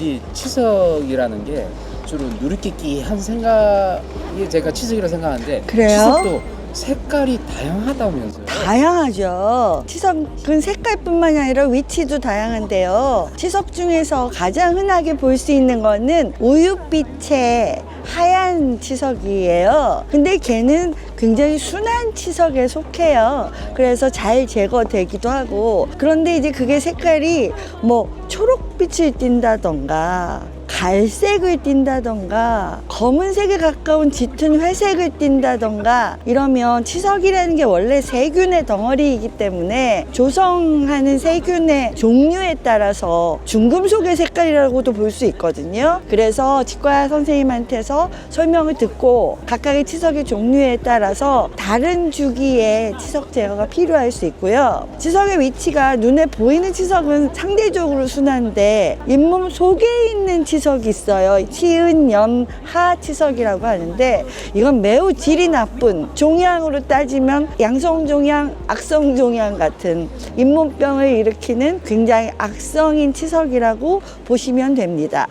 우리 치석이라는 게 주로 누리끼끼한 생각이 제가 치석이라 생각하는데 그래요? 치석도 색깔이 다양하다면서요? 다양하죠. 치석은 색깔뿐만이 아니라 위치도 다양한데요. 치석 중에서 가장 흔하게 볼 수 있는 거는 우윳빛의 하얀 치석이에요. 근데 걔는 굉장히 순한 치석에 속해요. 그래서 잘 제거되기도 하고. 그런데 이제 그게 색깔이 뭐 초록빛을 띈다던가 갈색을 띈다던가 검은색에 가까운 짙은 회색을 띈다던가 이러면 치석이라는 게 원래 세균의 덩어리이기 때문에 조성하는 세균의 종류에 따라서 중금속의 색깔이라고도 볼 수 있거든요. 그래서 치과 선생님한테서 설명을 듣고 각각의 치석의 종류에 따라서 다른 주기의 치석 제거가 필요할 수 있고요. 치석의 위치가 눈에 보이는 치석은 상대적으로 순한데 잇몸 속에 있는 치석이 있어요. 치은염 하 치석이라고 하는데 이건 매우 질이 나쁜 종양으로 따지면 양성 종양, 악성 종양 같은 잇몸병을 일으키는 굉장히 악성인 치석이라고 보시면 됩니다.